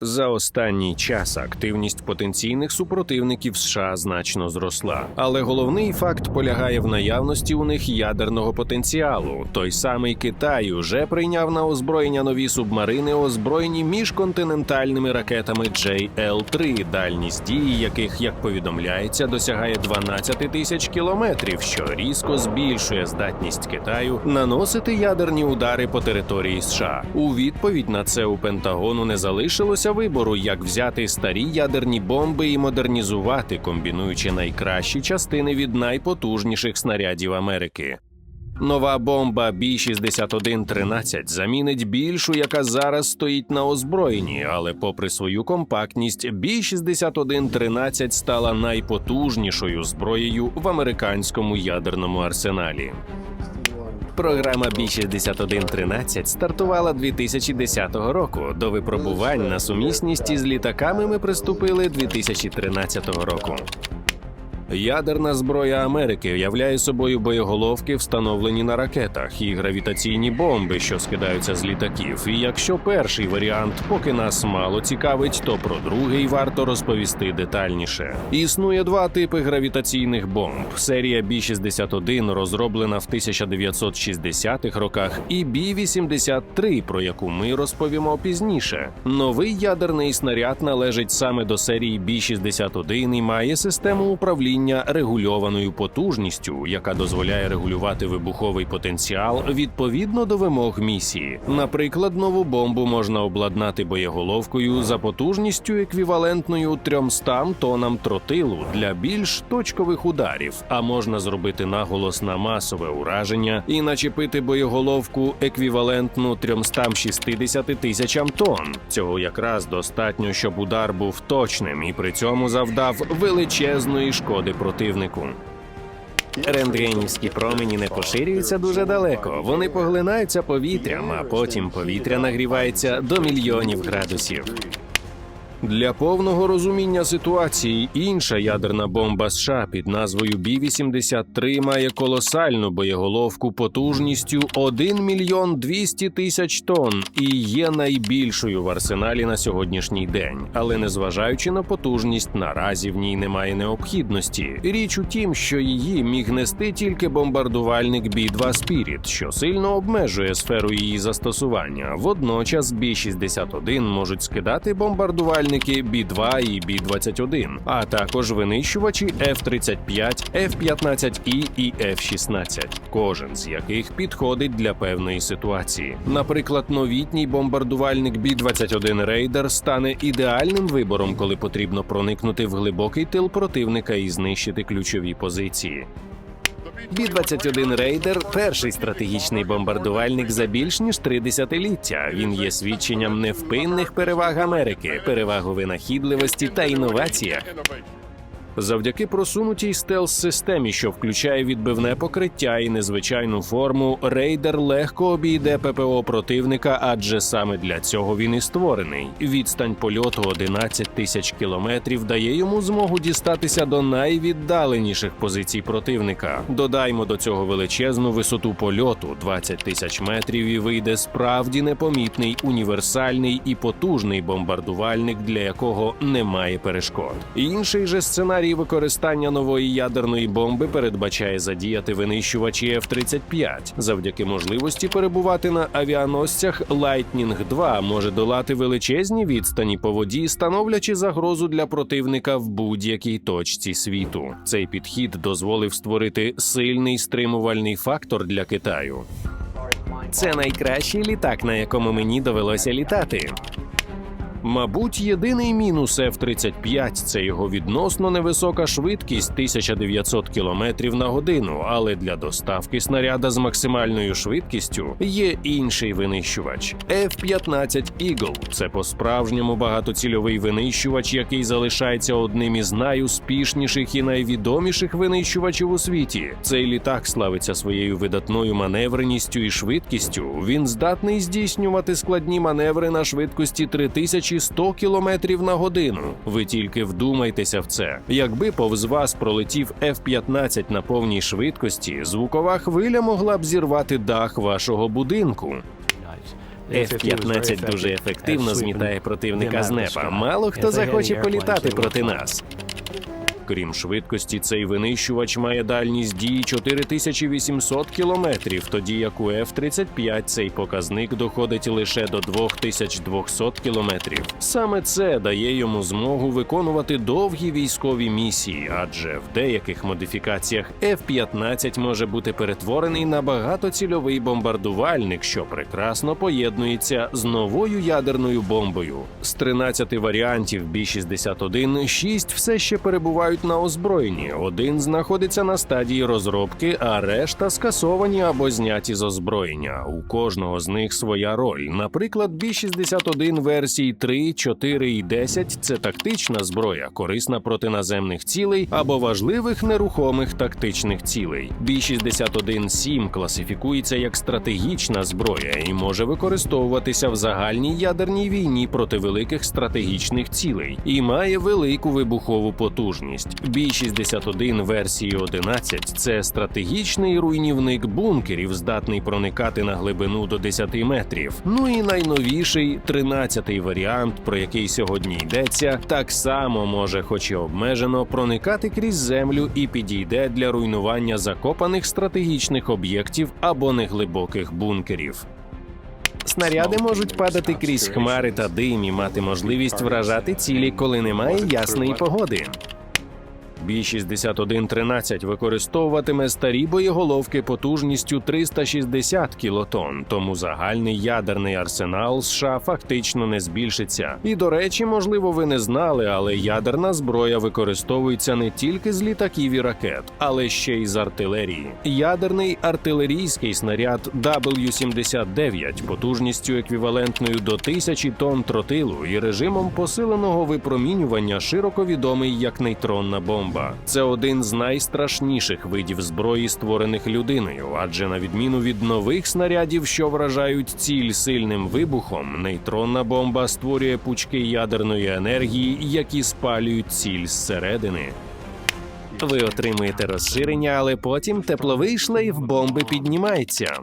За останній час активність потенційних супротивників США значно зросла, але головний факт полягає в наявності у них ядерного потенціалу. Той самий Китай уже прийняв на озброєння нові субмарини, озброєні міжконтинентальними ракетами JL-3, дальність дії яких, як повідомляється, досягає 12 тисяч кілометрів, що різко збільшує здатність Китаю наносити ядерні удари по території США. У відповідь на це у Пентагону не залишилося вибору, як взяти старі ядерні бомби і модернізувати, комбінуючи найкращі частини від найпотужніших снарядів Америки. Нова бомба B-6113 замінить більшу, яка зараз стоїть на озброєнні, але попри свою компактність, B-6113 стала найпотужнішою зброєю в американському ядерному арсеналі. Програма B-6113 стартувала 2010 року. До випробувань на сумісність із літаками ми приступили 2013 року. Ядерна зброя Америки являє собою боєголовки, встановлені на ракетах, і гравітаційні бомби, що скидаються з літаків. І якщо перший варіант поки нас мало цікавить, то про другий варто розповісти детальніше. Існує два типи гравітаційних бомб: серія B-61, розроблена в 1960-х роках, і B-83, про яку ми розповімо пізніше. Новий ядерний снаряд належить саме до серії B-61 і має систему управління регульованою потужністю, яка дозволяє регулювати вибуховий потенціал відповідно до вимог місії. Наприклад, нову бомбу можна обладнати боєголовкою за потужністю еквівалентною 300 тонам тротилу для більш точкових ударів, а можна зробити наголос на масове ураження і начепити боєголовку еквівалентну 360 тисячам тонн. Цього якраз достатньо, щоб удар був точним і при цьому завдав величезної шкоди противнику. Рентгенівські промені не поширюються дуже далеко. Вони поглинаються повітрям, а потім повітря нагрівається до мільйонів градусів. Для повного розуміння ситуації інша ядерна бомба США під назвою Бі-83 має колосальну боєголовку потужністю 1 мільйон 200 тисяч тонн і є найбільшою в арсеналі на сьогоднішній день. Але незважаючи на потужність, наразі в ній немає необхідності. Річ у тім, що її міг нести тільки бомбардувальник Бі-2 Spirit, що сильно обмежує сферу її застосування. Водночас Бі-61 можуть скидати бомбардувальники Бі-2 і Бі-21, а також винищувачі F-35, F-15І і F-16, кожен з яких підходить для певної ситуації. Наприклад, новітній бомбардувальник Бі-21 Рейдер стане ідеальним вибором, коли потрібно проникнути в глибокий тил противника і знищити ключові позиції. Бі-21 Рейдер перший стратегічний бомбардувальник за більш ніж три десятиліття. Він є свідченням невпинних переваг Америки, переваг у винахідливості та інноваціях. Завдяки просунутій стелс-системі, що включає відбивне покриття і незвичайну форму, рейдер легко обійде ППО противника, адже саме для цього він і створений. Відстань польоту 11 тисяч кілометрів дає йому змогу дістатися до найвіддаленіших позицій противника. Додаймо до цього величезну висоту польоту 20 тисяч метрів, і вийде справді непомітний, універсальний і потужний бомбардувальник, для якого немає перешкод. Інший же сценарій використання нової ядерної бомби передбачає задіяти винищувачі F-35. Завдяки можливості перебувати на авіаносцях Lightning 2 може долати величезні відстані по воді, становлячи загрозу для противника в будь-якій точці світу. Цей підхід дозволив створити сильний стримувальний фактор для Китаю. Це найкращий літак, на якому мені довелося літати. Мабуть, єдиний мінус F-35 – це його відносно невисока швидкість 1900 км на годину. Але для доставки снаряда з максимальною швидкістю є інший винищувач F-15 Eagle. Це по-справжньому багатоцільовий винищувач, який залишається одним із найуспішніших і найвідоміших винищувачів у світі. Цей літак славиться своєю видатною маневреністю і швидкістю. Він здатний здійснювати складні маневри на швидкості 3100 км на годину. Ви тільки вдумайтеся в це. Якби повз вас пролетів F-15 на повній швидкості, звукова хвиля могла б зірвати дах вашого будинку. F-15 дуже ефективно змітає противника з неба. Мало хто захоче політати проти нас. Крім швидкості, цей винищувач має дальність дії 4800 кілометрів, тоді як у F-35 цей показник доходить лише до 2200 кілометрів. Саме це дає йому змогу виконувати довгі військові місії, адже в деяких модифікаціях F-15 може бути перетворений на багатоцільовий бомбардувальник, що прекрасно поєднується з новою ядерною бомбою. З 13 варіантів B-61 6 все ще перебувають на озброєнні. Один знаходиться на стадії розробки, а решта скасовані або зняті з озброєння. У кожного з них своя роль. Наприклад, B-61 версій 3, 4 і 10 – це тактична зброя, корисна проти наземних цілей або важливих нерухомих тактичних цілей. B-61-7 класифікується як стратегічна зброя і може використовуватися в загальній ядерній війні проти великих стратегічних цілей і має велику вибухову потужність. B-61 версії 11 – це стратегічний руйнівник бункерів, здатний проникати на глибину до 10 метрів. Ну і найновіший 13-й варіант, про який сьогодні йдеться, так само може, хоч і обмежено, проникати крізь землю і підійде для руйнування закопаних стратегічних об'єктів або неглибоких бункерів. Снаряди можуть падати крізь хмари та дим і мати можливість вражати цілі, коли немає ясної погоди. Бі-6113 використовуватиме старі боєголовки потужністю 360 кілотон, тому загальний ядерний арсенал США фактично не збільшиться. І до речі, можливо, ви не знали, але ядерна зброя використовується не тільки з літаків і ракет, але ще й з артилерії. Ядерний артилерійський снаряд W-79 потужністю еквівалентною до тисячі тонн тротилу і режимом посиленого випромінювання широко відомий як нейтронна бомба. Це один з найстрашніших видів зброї, створених людиною, адже на відміну від нових снарядів, що вражають ціль сильним вибухом, нейтронна бомба створює пучки ядерної енергії, які спалюють ціль зсередини. Ви отримуєте розширення, але потім тепловий шлейф бомби піднімається.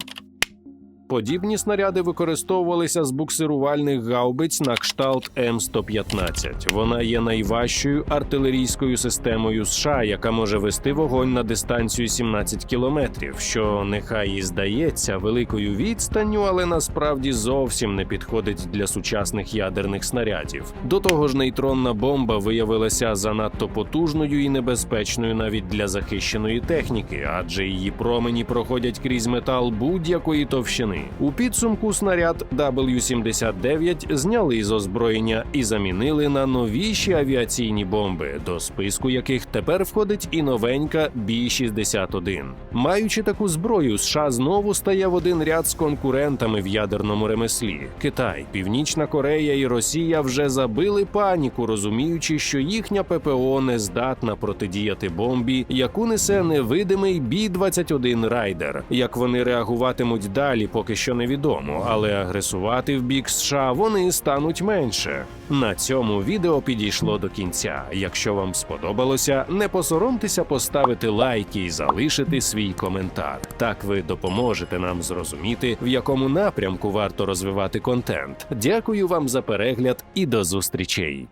Подібні снаряди використовувалися з буксирувальних гаубиць на кшталт М115. Вона є найважчою артилерійською системою США, яка може вести вогонь на дистанцію 17 кілометрів, що нехай і здається великою відстанню, але насправді зовсім не підходить для сучасних ядерних снарядів. До того ж, нейтронна бомба виявилася занадто потужною і небезпечною навіть для захищеної техніки, адже її промені проходять крізь метал будь-якої товщини. У підсумку снаряд W-79 зняли з озброєння і замінили на новіші авіаційні бомби, до списку яких тепер входить і новенька B-61. Маючи таку зброю, США знову стає в один ряд з конкурентами в ядерному ремеслі. Китай, Північна Корея і Росія вже забили паніку, розуміючи, що їхня ППО не здатна протидіяти бомбі, яку несе невидимий B-21 Райдер. Як вони реагуватимуть далі, поки що невідомо, але агресувати в бік США вони стануть менше. На цьому відео підійшло до кінця. Якщо вам сподобалося, не посоромтеся поставити лайки і залишити свій коментар. Так ви допоможете нам зрозуміти, в якому напрямку варто розвивати контент. Дякую вам за перегляд і до зустрічей.